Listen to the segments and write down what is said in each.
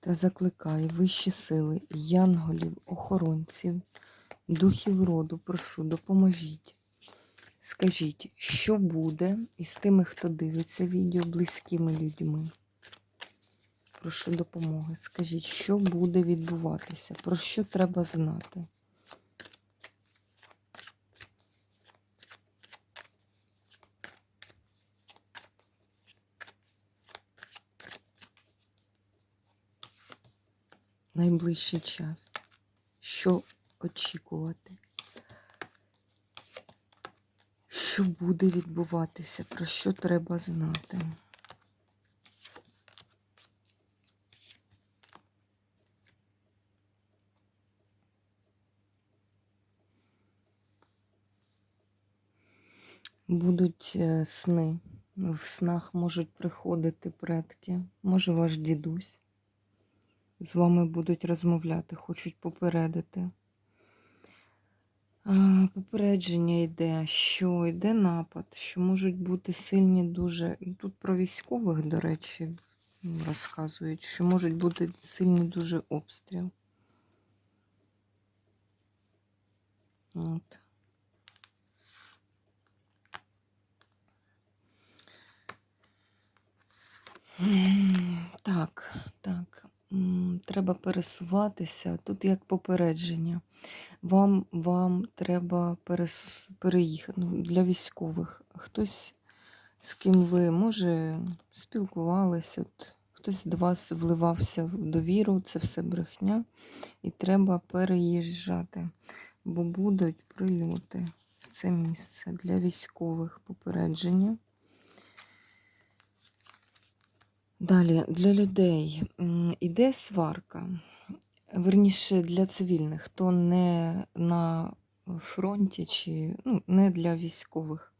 Та закликаю вищі сили, янголів, охоронців, духів роду, прошу, допоможіть. Скажіть, що буде із тими, хто дивиться відео близькими людьми? Прошу допомоги. Скажіть, що буде відбуватися, про що треба знати? Найближчий час. Що очікувати? Що буде відбуватися? Про що треба знати? Будуть е, сни. В снах можуть приходити предки, може ваш дідусь з вами будуть розмовляти, хочуть попередити. Попередження йде, що йде напад, що можуть бути сильні дуже. Тут про військових, до речі, розказують, що можуть бути сильні дуже обстріл. От. Так, так треба пересуватися. Тут як попередження. Вам вам треба перес, переїхати ну, для військових. Хтось, з ким ви, може, спілкувалися, от, хтось до вас вливався в довіру, це все брехня, і треба переїжджати, бо будуть прильоти в це місце для військових попередження. Далі для людей іде сварка, верніше для цивільних, хто не на фронті чи ну, не для військових.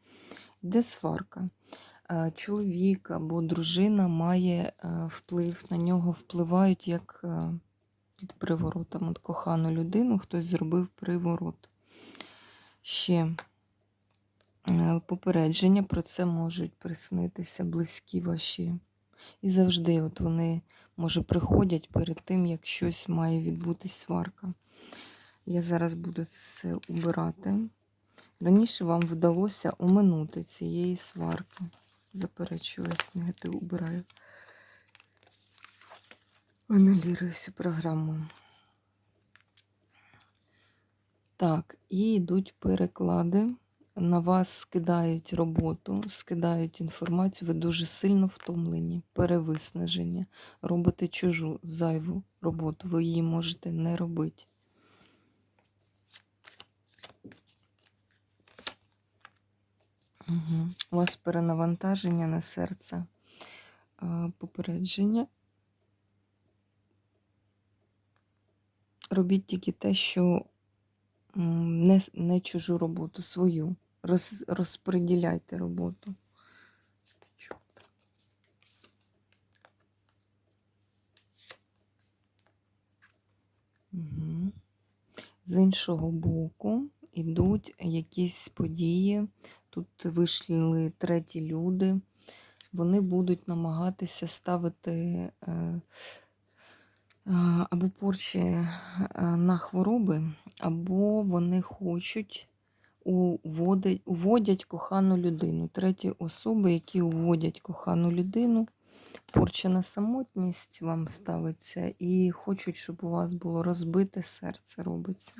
Іде сварка. Чоловік або дружина має вплив, на нього впливають як під приворотом. От кохану людину, хтось зробив приворот. Ще попередження про це можуть приснитися близькі ваші. І завжди от вони, може, приходять перед тим, як щось має відбутись сварка. Я зараз буду це убирати. Раніше вам вдалося оминути цієї сварки. Заперечую, негатив убираю. Аналірую всю програму. Так, і йдуть переклади на вас скидають роботу, скидають інформацію, ви дуже сильно втомлені, перевиснажені, робите чужу зайву роботу, ви її можете не робити. Угу. У вас перенавантаження на серце, попередження. Робіть тільки те, що не не чужу роботу, свою роз, розподіляйте роботу. Угу. З іншого боку йдуть якісь події. Тут вийшли треті люди, вони будуть намагатися ставити е, е, або порчі е, на хвороби, або вони хочуть уводять, уводять кохану людину. Треті особи, які уводять кохану людину, порчена самотність вам ставиться, і хочуть, щоб у вас було розбите серце робиться.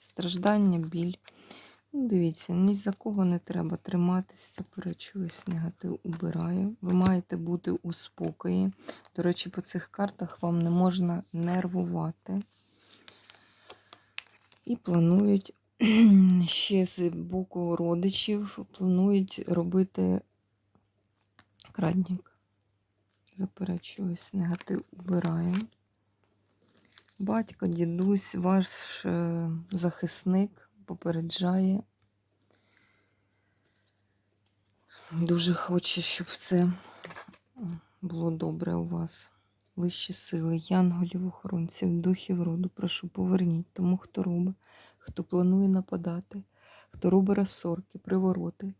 Страждання, біль. Ну, Дивіться, ні за кого не треба триматися, перечуюсь, негатив убираю. Ви маєте бути у спокої. До речі, по цих картах вам не можна нервувати. І планують ще з боку родичів планують робити крадник. Заперечуюсь, негатив убираю. Батько, дідусь, ваш е, захисник попереджає. Дуже хоче, щоб це було добре у вас. Вищі сили, янголів, охоронців, духів роду, прошу, поверніть тому, хто робить, хто планує нападати, хто робить розсорки, привороти.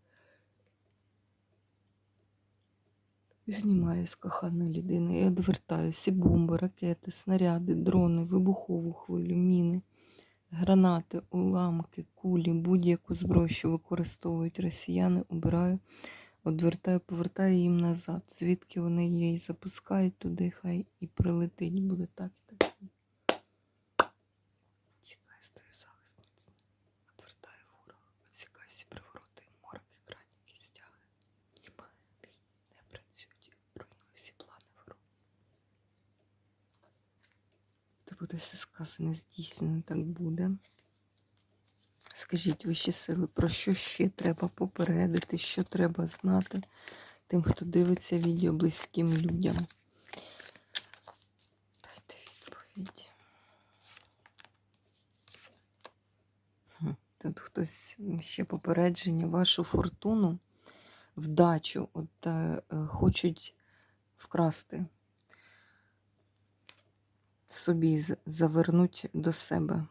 Знімає з коханої людини і відвертаю всі бомби, ракети, снаряди, дрони, вибухову хвилю, міни, гранати, уламки, кулі, будь-яку зброю, що використовують росіяни, обираю, відвертаю, повертаю їм назад. Звідки вони і запускають туди, хай і прилетить. Буде так і так. Чекай, стою захист. Відвертаю ворога, відсікаю всі привороти, морки, краники, стяги. Не працюють, руйную всі плани ворога. Та буде все сказане, здійснено, так буде. Скажіть вищі сили, про що ще треба попередити, що треба знати тим, хто дивиться відео близьким людям. Дайте відповідь. Тут хтось ще попередження, вашу фортуну, вдачу, от е, е, хочуть вкрасти собі, завернуть до себе.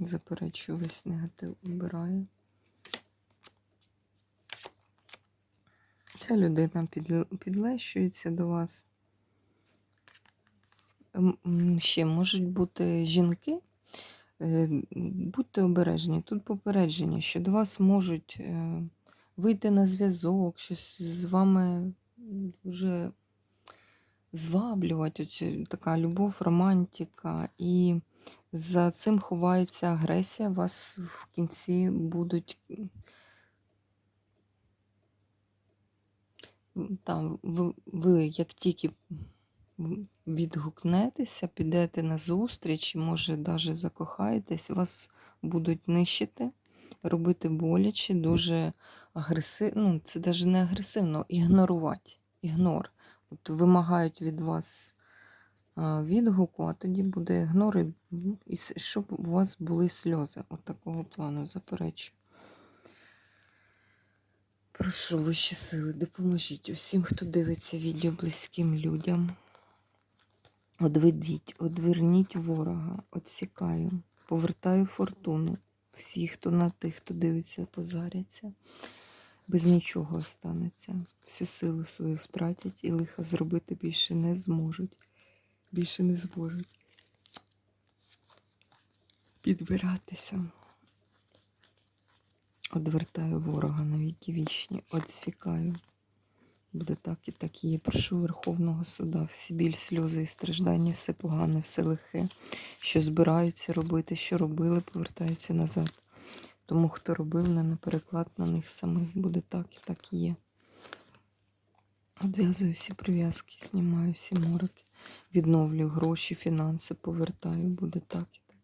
Заперечую весь негатив, убираю. Ця людина підлещується до вас. Ще можуть бути жінки. Е, Будьте обережні. Тут попередження, що до вас можуть е, вийти на зв'язок, щось з вами дуже зваблювати. Оці така любов, романтика. І за цим ховається агресія. Вас в кінці будуть там, ви, ви як тільки відгукнетеся, підете на зустріч, може, навіть закохаєтесь, вас будуть нищити, робити боляче, дуже агресивно. Ну, це навіть не агресивно, ігнорувати. Ігнор. От вимагають від вас відгуку, а тоді буде ігнор, і, і щоб у вас були сльози. От такого плану заперечую. Прошу вищі сили, допоможіть усім, хто дивиться відео близьким людям. Одведіть, одверніть ворога, отсікаю, повертаю фортуну. Всі, хто на тих, хто дивиться, позаряться, без нічого останеться. Всю силу свою втратять і лиха зробити більше не зможуть. Більше не зможуть підбиратися. Одвертаю ворога на віки вічні, отсікаю. Буде так і так і є. Прошу Верховного суда, всі біль, сльози і страждання, все погане, все лихе, що збираються робити, що робили, повертаються назад. Тому, хто робив, на переклад на них самих. Буде так і так і є. Одв'язую всі прив'язки, знімаю всі мороки, відновлюю гроші, фінанси, повертаю. Буде так і так.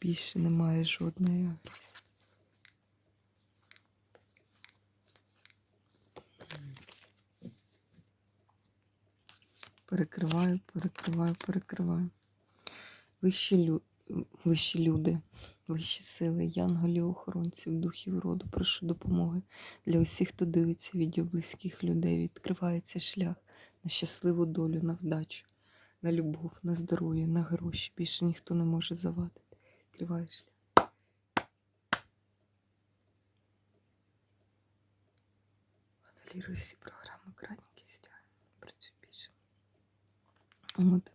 Більше немає жодної агресії. Перекриваю, перекриваю, перекриваю. Вищі, лю... Вищі люди, вищі сили, янголів, охоронців, духів роду, прошу допомоги для усіх, хто дивиться відео близьких людей. Відкривається шлях на щасливу долю, на вдачу, на любов, на здоров'я, на гроші. Більше ніхто не може завадити. Відкриває шлях. Аналірую всі програми, краники. Працюю більше. От.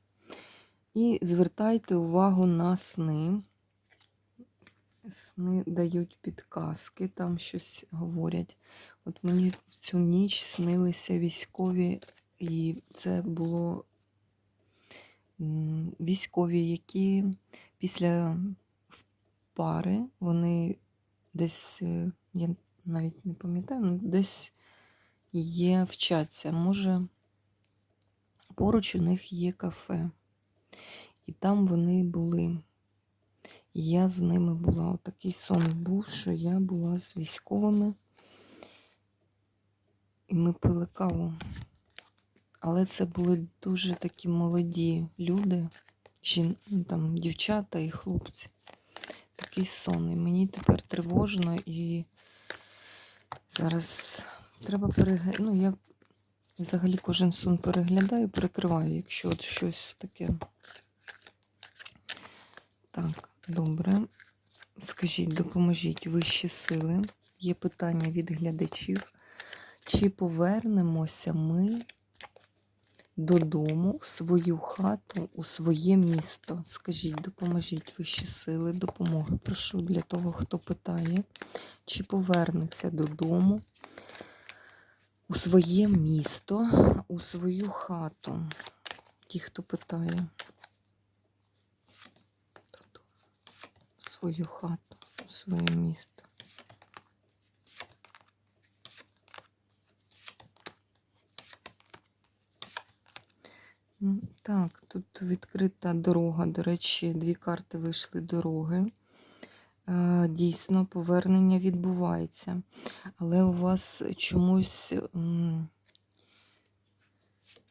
І звертайте увагу на сни. Сни дають підказки, там щось говорять. От мені в цю ніч снилися військові, і це було військові, які після пари вони десь, е, я навіть не пам'ятаю, ну, десь є, вчаться. Може, поруч у них є кафе. І там вони були. Я з ними була. Отакий сон був, що я була з військовими. І ми пили каву. Але це були дуже такі молоді люди, жін... ну, там, дівчата і хлопці. Такий сон. І мені тепер тривожно і зараз треба переглядати. Ну, я взагалі кожен сон переглядаю, перекриваю, якщо от щось таке. Так, добре. Скажіть, допоможіть вищі сили. Є питання від глядачів. Чи повернемося ми додому, в свою хату, у своє місто? Скажіть, допоможіть вищі сили, допомоги. Прошу для того, хто питає, чи повернуться додому у своє місто, у свою хату. Ті, хто питає. Свою хату, у своє місто. Ну, Так, тут відкрита дорога. До речі, дві карти вийшли дороги. Е, Дійсно, повернення відбувається. Але у вас чомусь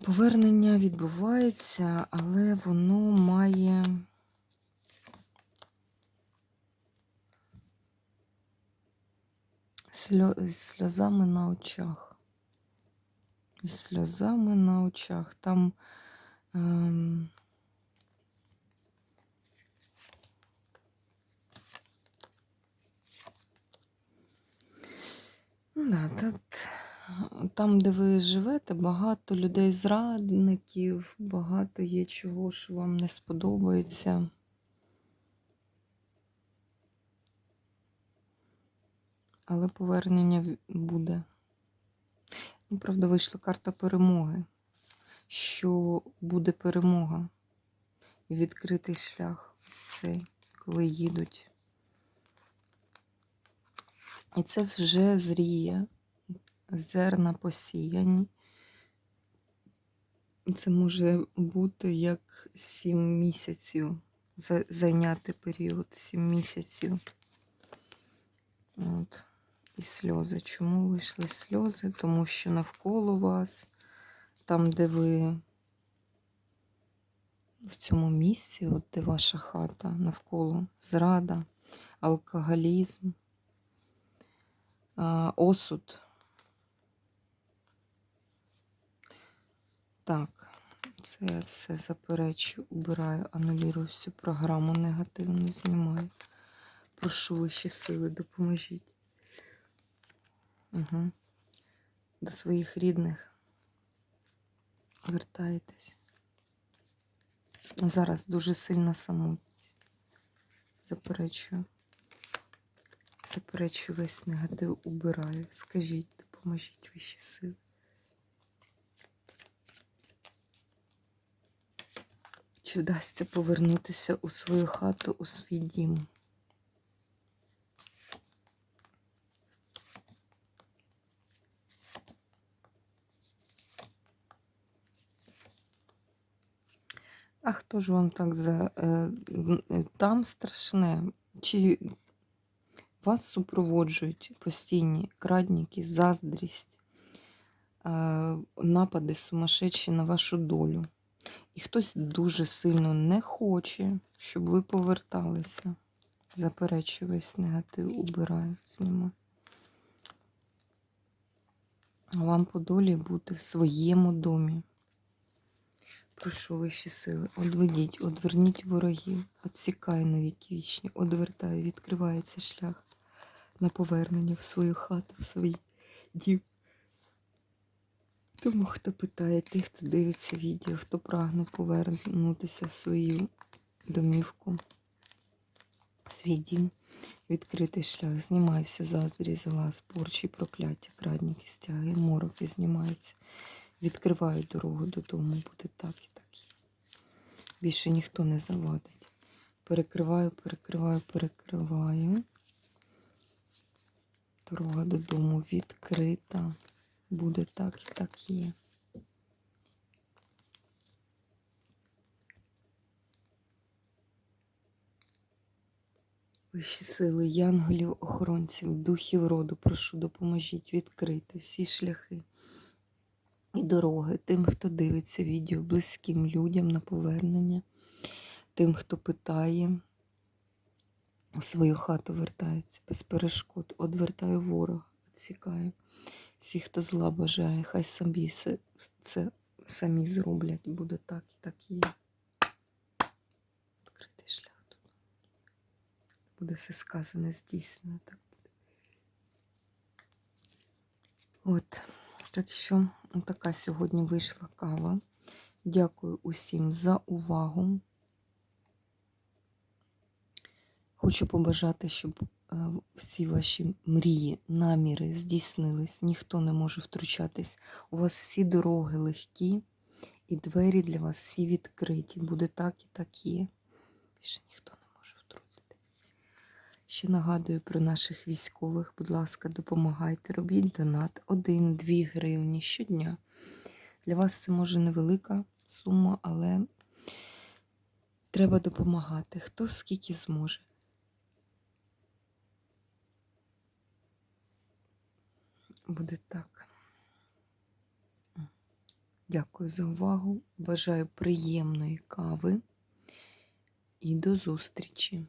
повернення відбувається, але воно має. Сльо- з сльозами на очах. Із сльозами на очах. Там. Ем... Да, тут, там, де ви живете, багато людей зрадників, багато є чого, що вам не сподобається. Але повернення буде. Ну, правда, вийшла карта перемоги, що буде перемога і відкритий шлях ось цей, коли їдуть. І це вже зріє, зерна посіяні. Це може бути як сім місяців, зайняти період сім місяців. От. І сльози. Чому вийшли сльози? Тому що навколо вас, там, де ви в цьому місці, от де ваша хата, навколо зрада, алкоголізм, осуд. Так, це я все заперечу, убираю, анулюю всю програму негативну, знімаю. Прошу вищі сили, допоможіть. Угу. До своїх рідних вертаєтесь. Зараз дуже сильна самотність. Заперечую. Заперечую весь негатив, убираю. Скажіть, допоможіть вищі сили. Чи вдасться повернутися у свою хату, у свій дім? А хто ж вам так за е, е, там страшне? Чи вас супроводжують постійні крадники, заздрість, е, напади сумасшедші на вашу долю? І хтось дуже сильно не хоче, щоб ви поверталися. Заперечую весь негатив, убираю, знімаю. Вам по долі бути в своєму домі. Прошу вищі сили, одведіть, одверніть ворогів, отсікай на віки вічні, одвертаю, відкривається шлях на повернення в свою хату, в свій дім. Тому хто питає, тих, хто дивиться відео, хто прагне повернутися в свою домівку, свій дім, відкритий шлях, знімай всю заздрість, зла, порчі, прокляття, крадніки, стяги, мороки знімаються. Відкриваю дорогу додому, буде так і так. Більше ніхто не завадить. Перекриваю, перекриваю, перекриваю. Дорога додому відкрита. Буде так і так є. Вищі сили, янголів, охоронців, духів роду, прошу, допоможіть відкрити всі шляхи і дороги тим, хто дивиться відео, близьким людям на повернення, тим, хто питає, у свою хату вертаються без перешкод. Одвертаю ворога, відсікаю. Всі, хто зла бажає, хай се- це самі зроблять. Буде так і так є. Відкритий шлях тут. Буде все сказане, здійснено. Так. От. Так що така сьогодні вийшла кава. Дякую усім за увагу. Хочу побажати, щоб е, всі ваші мрії, наміри здійснились. Ніхто не може втручатись. У вас всі дороги легкі, і двері для вас всі відкриті. Буде так і так є. Більше ніхто. Ще нагадую про наших військових. Будь ласка, допомагайте, робіть донат 1-2 гривні щодня. Для вас це може невелика сума, але треба допомагати. Хто скільки зможе. Буде так. Дякую за увагу. Бажаю приємної кави і до зустрічі!